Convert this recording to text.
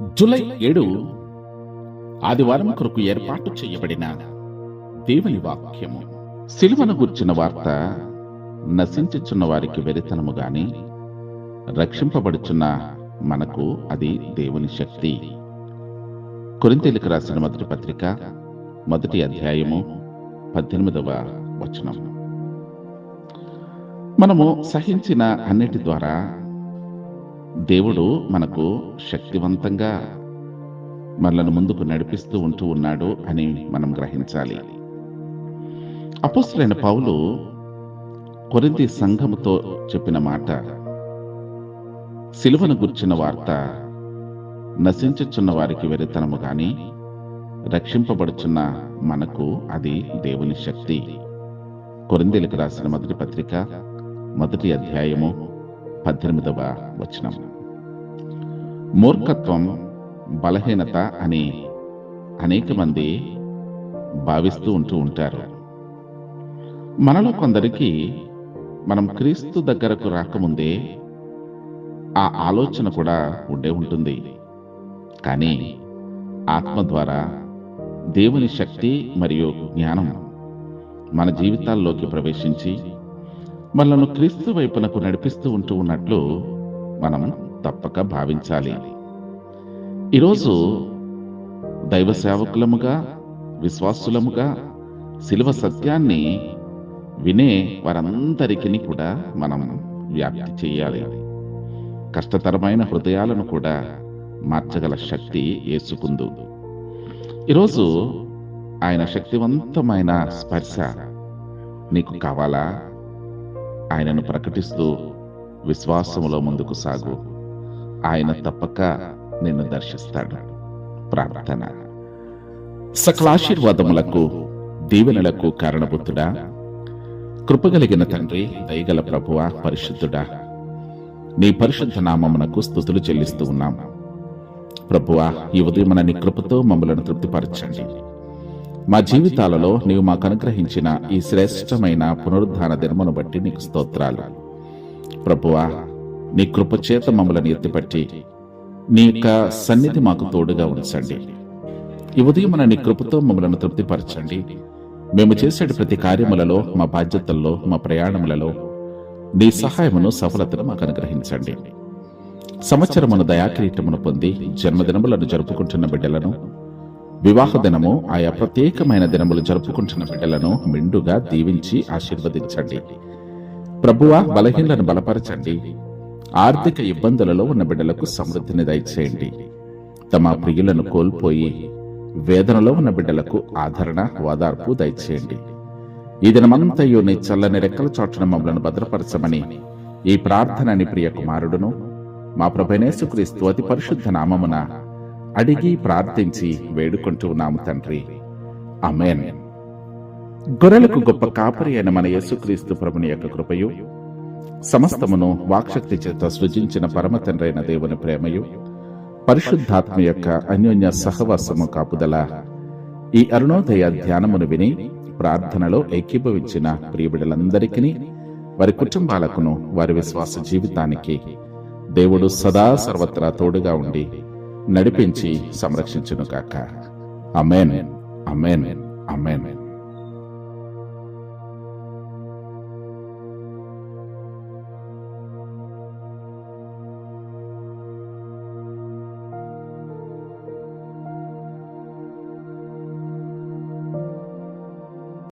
July ఏడు ఆదివారం కొరకు ఏర్పాటు చేయబడిన దేవుని వాక్యము. సిలువను గుర్చిన వార్త నశించుచున్న వారికి వెరితనము గాని రక్షింపబడుచున్న మనకు అది దేవుని శక్తి. కొరింతేలికి రాసిన మొదటి పత్రిక మొదటి అధ్యాయము పద్దెనిమిదవ వచనం. మనము సహించిన అన్నిటి ద్వారా దేవుడు మనకు శక్తివంతంగా మనలను ముందుకు నడిపిస్తూ ఉంటూ ఉన్నాడు అని మనం గ్రహించాలి. అపోస్తులైన పౌలు కొరింది సంఘముతో చెప్పిన మాట సిలువను గుర్చిన వార్త నశించుచున్న వారికి వెరితనము గాని రక్షింపబడుచున్న మనకు అది దేవుని శక్తి. కొరిందేలకు రాసిన మొదటి పత్రిక మొదటి అధ్యాయము పద్దెనిమిదవ వచనం. మూర్ఖత్వం బలహీనత అని అనేక మంది భావిస్తూ ఉంటూ ఉంటారు. మనలో కొందరికి మనం క్రీస్తు దగ్గరకు రాకముందే ఆ ఆలోచన కూడా ఉండే ఉంటుంది. కానీ ఆత్మ ద్వారా దేవుని శక్తి మరియు జ్ఞానం మన జీవితాల్లోకి ప్రవేశించి మనలను క్రీస్తు వైపునకు నడిపిస్తూ ఉంటూ ఉన్నట్లు మనం తప్పక భావించాలి. ఈరోజు దైవ సేవకులముగా విశ్వాసులముగా శిలువ సత్యాన్ని వినే వారందరికీ కూడా మనం వ్యాప్తి చేయాలి. కష్టతరమైన హృదయాలను కూడా మార్చగల శక్తి ఏసుకుందు ఈరోజు ఆయన శక్తివంతమైన స్పర్శ నీకు కావాలా? ఆయనను ప్రకటిస్తూ విశ్వాసములో ముందుకు సాగు. ఆయన తప్పక నిన్ను దర్శిస్తాడు. ప్రార్థన. సకలాశీర్వాదములకు దీవెనలకు కారణబుద్ధుడా కృపగలిగిన తండ్రి దయగల ప్రభువ పరిశుద్ధుడా. నీ పరిశుద్ధ నామమునకు స్థుతులు చెల్లిస్తూ ఉన్నాం. ప్రభువా ఈ ఉదయం నీ కృపతో మమ్మలను తృప్తిపరచండి. మా జీవితాలలో నీవు మాకు అనుగ్రహించిన ఈ శ్రేష్టమైన పునరుద్ధాన దినమును బట్టి నీకు స్తోత్రాలు. ప్రభువా నీ కృపచేత మమ్మల్ని ఎత్తిపట్టి నీ యొక్క సన్నిధి మాకు తోడుగా ఉంచండి. ఈ ఉదయం నీ కృపతో మమ్మలను తృప్తిపరచండి. మేము చేసే ప్రతి కార్యములలో మా బాధ్యతల్లో మా ప్రయాణములలో నీ సహాయమును సఫలతను మాకు అనుగ్రహించండి. సంవత్సరమును దయాకిరీటమును పొంది జన్మదినములను జరుపుకుంటున్న బిడ్డలను వివాహ దినము ఆయా ప్రత్యేకమైన దినములు జరుపుకుంటున్న బిడ్డలను మెండుగా దీవించి ఆశీర్వదించండి. ప్రభువ బలహీనలను బలపరచండి. ఆర్థిక ఇబ్బందులలో ఉన్న బిడ్డలకు సమృద్ధిని దయచేయండి. తమ ప్రియులను కోల్పోయి వేదనలో ఉన్న బిడ్డలకు ఆదరణ ఓదార్పు దయచేయండి. ఈ దినమంతయు నీ చల్లని రెక్కల చోట్న మమ్మలను భద్రపరచమని ఈ ప్రార్థనని ప్రియ కుమారుడును మా ప్రభనేసుక్రీస్తు అతి పరిశుద్ధ నామమున అడిగి ప్రార్థించి వేడుకుంటూ ఉన్నాము తండ్రి. అమేన్ గొర్రెలకు గొప్ప కాపరి అయిన మన యేసుక్రీస్తు ప్రభుని యొక్క కృపయు సమస్తమును వాక్శక్తి చేత సృజించిన పరమ దేవుని ప్రేమయు పరిశుద్ధాత్మ యొక్క అన్యోన్య సహవాసము కాపుదల ఈ అరుణోదయ ధ్యానమును విని ప్రార్థనలో ఏకీభవించిన ప్రియబిడలందరికీ వారి కుటుంబాలకును వారి విశ్వాస జీవితానికి దేవుడు సదా సర్వత్రా తోడుగా ఉండి నడిపించి సంరక్షించును కాక అమేన్ అమేన్ అమేన్